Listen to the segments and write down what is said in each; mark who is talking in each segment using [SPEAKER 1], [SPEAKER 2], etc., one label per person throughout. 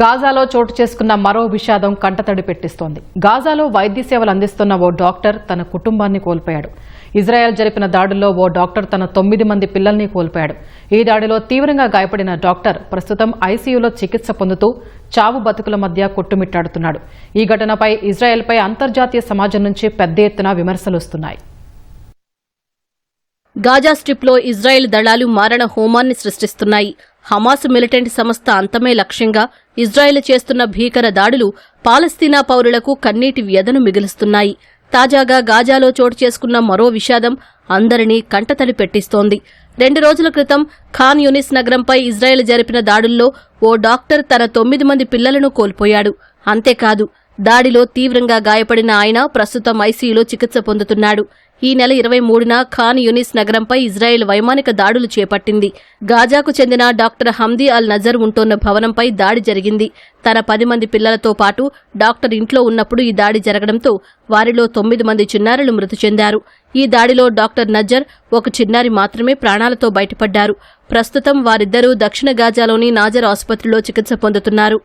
[SPEAKER 1] గాజాలో చోటు చేసుకున్న మరో విషాదం కంటతడి పెట్టిస్తోంది. గాజాలో వైద్య సేవలు అందిస్తున్న ఓ డాక్టర్ తన కుటుంబాన్ని కోల్పోయాడు. ఇజ్రాయెల్ జరిపిన దాడుల్లో ఓ డాక్టర్ తన తొమ్మిది మంది పిల్లల్ని కోల్పోయాడు. ఈ దాడిలో తీవ్రంగా గాయపడిన డాక్టర్ ప్రస్తుతం ఐసీయూలో చికిత్స పొందుతూ చావు బతుకుల మధ్య కొట్టుమిట్టాడుతున్నాడు. ఈ ఘటనపై ఇజ్రాయెల్పై అంతర్జాతీయ సమాజం నుంచి పెద్ద ఎత్తున విమర్శలు వస్తున్నాయి.
[SPEAKER 2] గాజా స్ట్రిప్లో ఇజ్రాయెల్ దళాలు మారణ హోమాన్ని సృష్టిస్తున్నాయి. హమాస్ మిలిటెంట్ సంస్థ అంతమే లక్ష్యంగా ఇజ్రాయెల్ చేస్తున్న భీకర దాడులు పాలస్తీనా పౌరులకు కన్నీటి వ్యధను మిగులుస్తున్నాయి. తాజాగా గాజాలో చోటు చేసుకున్న మరో విషాదం అందరినీ కంటతడి పెట్టిస్తోంది. రెండు రోజుల క్రితం ఖాన్ యూనిస్ నగరంపై ఇజ్రాయెల్ జరిపిన దాడుల్లో ఓ డాక్టర్ తన తొమ్మిది మంది పిల్లలను కోల్పోయాడు. అంతేకాదు దాడిలో తీవ్రంగా గాయపడిన ఆయన ప్రస్తుతం ఐసీయూలో చికిత్స పొందుతున్నాడు. ఈ నెల ఇరవై మూడున ఖాన్ యునిస్ నగరంపై ఇజ్రాయెల్ వైమానిక దాడులు చేపట్టింది. గాజాకు చెందిన డాక్టర్ హమ్దీ అల్ నజర్ ఉంటోన్న భవనంపై దాడి జరిగింది. తన పది మంది పిల్లలతో పాటు డాక్టర్ ఇంట్లో ఉన్నప్పుడు ఈ దాడి జరగడంతో వారిలో తొమ్మిది మంది చిన్నారులు మృతి చెందారు. ఈ దాడిలో డాక్టర్ నజర్ ఒక చిన్నారి మాత్రమే ప్రాణాలతో బయటపడ్డారు. ప్రస్తుతం వారిద్దరూ దక్షిణ గాజాలోని నాజర్ ఆసుపత్రిలో చికిత్స పొందుతున్నారు.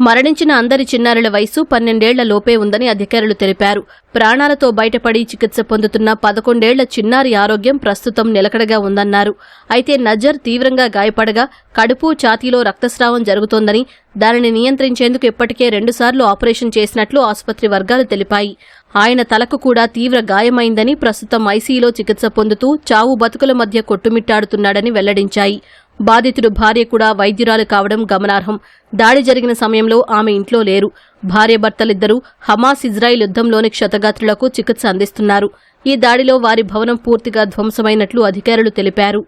[SPEAKER 2] మరణించిన అందరి చిన్నారుల వయసు పన్నెండేళ్ళ లోపే ఉందని అధికారులు తెలిపారు. ప్రాణాలతో బయటపడి చికిత్స పొందుతున్న పదకొండేళ్ళ చిన్నారి ఆరోగ్యం ప్రస్తుతం నిలకడగా ఉందన్నారు. అయితే నజర్ తీవ్రంగా గాయపడగా కడుపు ఛాతీలో రక్తస్రావం జరుగుతోందని దానిని నియంత్రించేందుకు ఇప్పటికే రెండుసార్లు ఆపరేషన్ చేసినట్లు ఆసుపత్రి వర్గాలు తెలిపాయి. ఆయన తలకు కూడా తీవ్ర గాయమైందని ప్రస్తుతం ఐసీలో చికిత్స పొందుతూ చావు బతుకుల మధ్య కొట్టుమిట్టాడుతున్నాడని వెల్లడించాయి. బాధితుడు భార్య కూడా వైద్యురాలు కావడం గమనార్హం. దాడి జరిగిన సమయంలో ఆమె ఇంట్లో లేరు. భార్య భర్తలిద్దరూ హమాస్ ఇజ్రాయిల్ యుద్ధంలోని క్షతగాత్రులకు చికిత్స అందిస్తున్నారు. ఈ దాడిలో వారి భవనం పూర్తిగా ధ్వంసమైనట్లు అధికారులు తెలిపారు.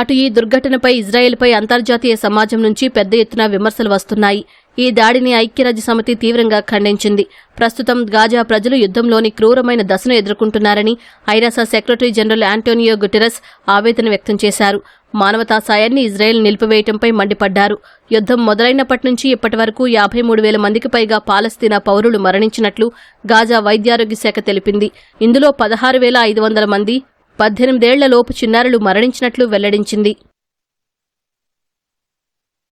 [SPEAKER 2] అటు ఈ దుర్ఘటనపై ఇజ్రాయెల్పై అంతర్జాతీయ సమాజం నుంచి పెద్ద ఎత్తున విమర్శలు వస్తున్నాయి. ఈ దాడిని ఐక్యరాజ్య సమితి తీవ్రంగా ఖండించింది. ప్రస్తుతం గాజా ప్రజలు యుద్ధంలోని క్రూరమైన దశను ఎదుర్కొంటున్నారని ఐరాస సెక్రటరీ జనరల్ ఆంటోనియో గుటెరస్ ఆవేదన వ్యక్తం చేశారు. మానవతా సాయాన్ని ఇజ్రాయెల్ నిలిపివేయటంపై మండిపడ్డారు. యుద్ధం మొదలైనప్పటి నుంచి ఇప్పటి వరకు యాభై మూడు వేల మందికి పైగా పాలస్తీనా పౌరులు మరణించినట్లు గాజా వైద్యారోగ్య శాఖ తెలిపింది. ఇందులో పదహారు వేల ఐదు వందల మంది పద్దెనిమిదేళ్ళలోపు చిన్నారులు మరణించినట్లు వెల్లడించింది.